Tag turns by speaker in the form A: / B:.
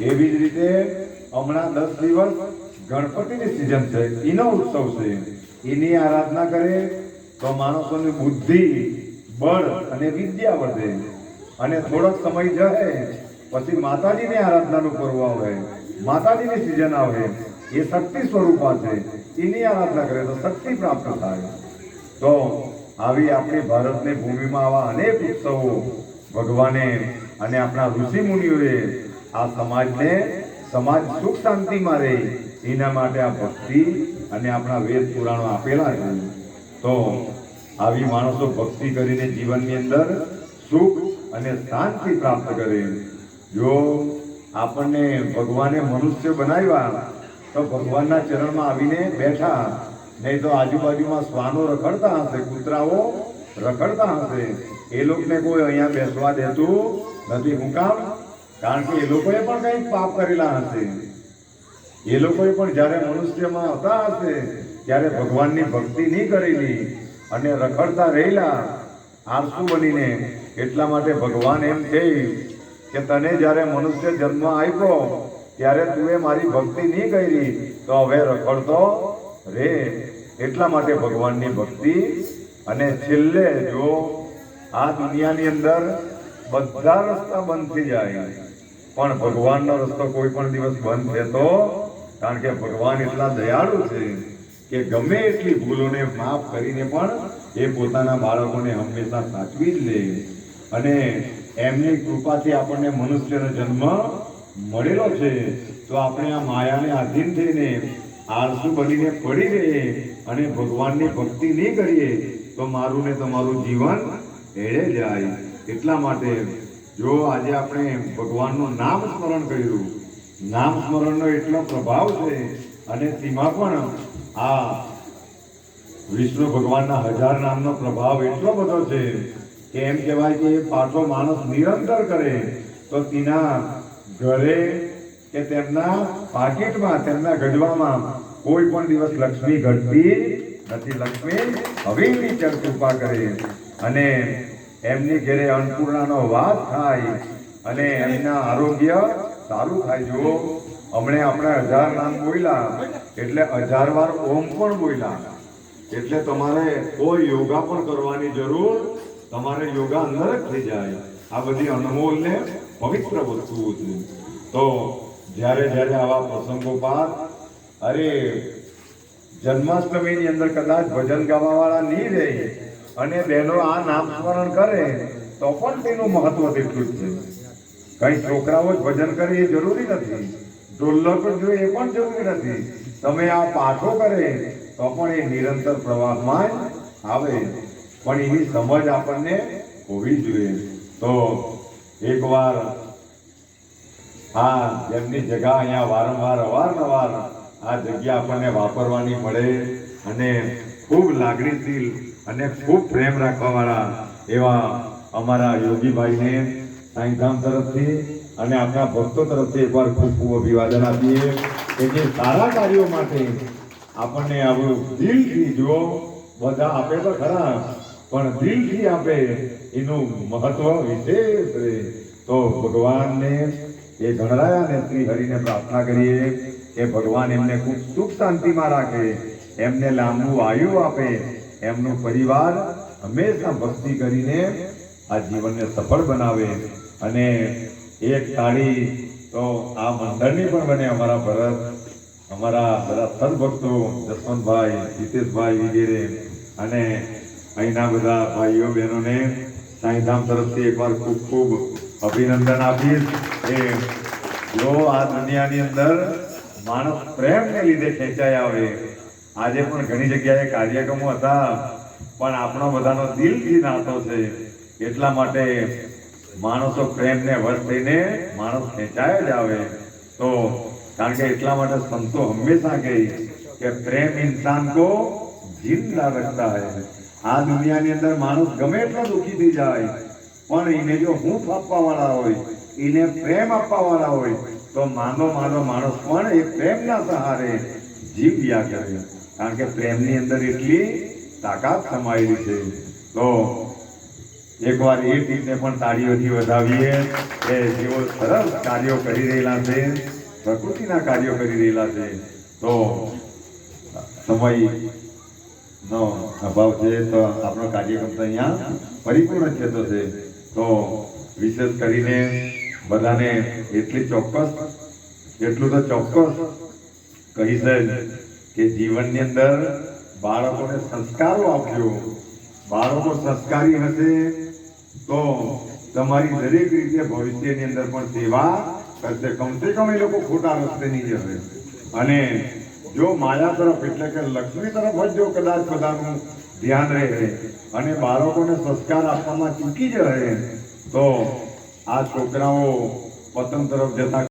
A: એવી જ રીતે હમણાં દસ દિવસ ગણપતિની સિઝન છે, એનો ઉત્સવ છે. એની આરાધના કરે તો માણસોની બુદ્ધિ, બળ અને વિદ્યા વધે. અને થોડોક સમય જશે, પછી માતાજીની આરાધનાનું પર્વ આવે, માતાજીની સિઝન આવે, એ શક્તિ સ્વરૂપા છે. એની આરાધના કરે તો શક્તિ પ્રાપ્ત થાય. તો આવી આપણી ભારતની ભૂમિમાં આવા અનેક ઉત્સવો ભગવાને અને આપણા ઋષિ મુનિઓએ આ સમાજને સમાજ સુખ શાંતિમાં રહે એના માટે આ ભક્તિ અને આપણા વેદ પુરાણો આપેલા છે. તો આવી માણસો ભક્તિ કરીને જીવનની અંદર સુખ અને શાંતિ પ્રાપ્ત કરે. જો આપણને ભગવાને મનુષ્ય બનાવ્યા, તો ભગવાનના ચરણમાં આવીને બેઠા, નહીં તો આજુબાજુમાં શ્વાનો રખડતા હશે, કૂતરાઓ રખડતા હશે. એ લોકોને કોઈ અહીંયા બેસવા દેતું નથી. હું કામ કારણ કે એ લોકોએ પણ કંઈક પાપ કરેલા હશે. એ લોકોએ પણ જ્યારે મનુષ્યમાં હતા હશે, ત્યારે ભગવાનની ભક્તિ નહીં કરેલી અને રખડતા રહેલા આરસુ બનીને એટલા માટે ભગવાન એમ કહે કે તને જ્યારે મનુષ્ય જન્મ આપ્યો, ત્યારે તું મારી ભક્તિ નહીં કરી, તો હવે રખડતો રે. એટલા માટે ભગવાનની ભક્તિ. અને છેલ્લે જો આ દુનિયાની અંદર બધા રસ્તા બંધ થઈ જાય. પણ ભગવાનનો રસ્તો કોઈ પણ દિવસ બંધ થતો કારણ કે ભગવાન એટલા દયાળુ છે કે ગમે એટલી ભૂલોને માફ કરીને પણ એ પોતાના બાળકોને હંમેશા સાચવી જ લે. અને એમની કૃપાથી આપણને મનુષ્યનો જન્મ મળેલો છે. તો આપણે આ માયાને આધીન થઈને આળસુ બનીને પડી રહીએ અને ભગવાનની ભક્તિ નહીં કરીએ તો મારું ને તમારું જીવન એળે જાય. એટલા માટે જો આજે આપણે ભગવાનનું નામ સ્મરણ કર્યું, નામ સ્મરણનો એટલો પ્રભાવ છે અને તેમાં પણ આ વિષ્ણુ ભગવાનના હજાર નામનો પ્રભાવ એટલો બધો છે કે એમ કહેવાય કે એ પાછો માણસ નિરંતર કરે, તો તેના ઘરે કે તેમના પાકીટમાં, તેમના ગજવામાં કોઈ પણ દિવસ લક્ષ્મી ઘટતી નથી. લક્ષ્મી હવેની ચર કૃપા કરે અને એમની ઘરે અન્નપૂર્ણાનો વાસ થાય અને એમના આરોગ્ય સારું થાય. જો હમણે આપણે હજાર નામ બોલ્યા, એટલે હજાર વાર ઓમ પણ બોલ્યા. એટલે તમારે કોઈ યોગા પણ કરવાની જરૂર તમારે યોગા અંદર જ થઈ જાય. આ બધી અનમોલ ને પવિત્ર વસ્તુઓ છે. તો જ્યારે જ્યારે આવા પ્રસંગો પાર, અરે, જન્માષ્ટમીની અંદર કદાચ ભજન ગાવાવાળા નહીં રહે. અને બહેનો આ નામ સ્મરણ કરે, તો પણ તેનું મહત્વ તેટલું જ છે? કઈ છોકરાઓ જ ભજન કરે એ જરૂરી નથી. ઢોલક જોઈએ એ પણ જરૂરી નથી. તમે આ પાઠો કરે, તો પણ એ નિરંતર પ્રવાહમાં આવે. પણ એની સમજ આપણને હોવી જોઈએ. તો એકવાર આ જેમની જગા અહીંયા વારંવાર, અવારનવાર આ જગ્યા આપણને વાપરવાની મળે અને ખૂબ લાગણીશીલ અને ખૂબ પ્રેમ રાખવાવાળા એવા અમારા યોગીભાઈને સાંઈધામ તરફથી અને આપણા ભક્તો તરફથી એકવાર ખૂબ ખૂબ અભિવાદન આપીએ કે જે સારા કાર્યો માટે આપણને આવું દિલથી જો બધા આપે તો ખરા, પણ દિલથી આપે એનું મહત્વ વિશેષ રહે. તો ભગવાનને, એ ગણરાયા ને શ્રી હરિને પ્રાર્થના કરીએ કે ભગવાન એમને ખૂબ સુખ શાંતિમાં રાખે. એમને લાંબુ આયુ આપે. એમનો પરિવાર હંમેશા ભક્તિ કરીને આ જીવનને સફળ બનાવે. અને એક તાળી તો આ મંડળની પણ બને અમારા ભરત, અમારા બધા સદભક્તો જસવંતભાઈ જીતેશભાઈ વગેરે. અને અહીંના બધા ભાઈઓ બહેનોને સાંઈધામ તરફથી એકવાર ખૂબ ખૂબ અભિનંદન આપીશ. એ જો આ દુનિયાની અંદર માણસ પ્રેમને લીધે ખેંચાઈ આવે. આજે પણ ઘણી જગ્યાએ કાર્યક્રમો હતા, પણ આપણો બધાનો દિલથી નાતો છે. એટલા માટે માણસો પ્રેમને વશ થઈને માણસ ખેંચાય જ આવે. તો કારણ કે એટલા માટે સંતો હંમેશા કહે કે પ્રેમ ઇન્સાન કો જિંદા રખતા હૈ. આ દુનિયાની અંદર માણસ ગમે એટલો દુઃખી થઈ જાય, પણ એને જો હૂંફ આપવા વાળા હોય, એને પ્રેમ આપવા વાળા હોય, તો માનો માનો માણસ પણ એ પ્રેમના સહારે જીવ્યા કરે. કારણ કે પ્રેમની અંદર એટલી તાકાત સમાયેલી છે. તો એકવાર એ ટીમને પણ તાળીઓથી વધાવીએ કે જેઓ સરસ કાર્યો કરી રહેલા છે, પ્રકૃતિના કાર્યો કરી રહેલા છે, તો સમય નો અભાવ છે. તો આપણો કાર્યક્રમ તો અહીંયા પરિપૂર્ણ થતો છે. તો વિશેષ કરીને બધાને એટલી ચોક્કસ, એટલું તો ચોક્કસ કહી જ કે જીવનની અંદર બાળકોને સંસ્કારો આપજો. બાળકો સંસ્કારી હશે તો તમારી દરેક રીતે ભવિષ્યની અંદર પણ સેવા કરશે. કમસે કમ એ લોકો ખોટા રસ્તે નહીં જશે અને જો માયા તરફ એટલે કે લક્ષ્મી તરફ જ જો કદાચ બધાનું ધ્યાન રહે અને બાળકોને સંસ્કાર આપવામાં ચૂકી રહે, તો આ છોકરાઓ પતન તરફ જતા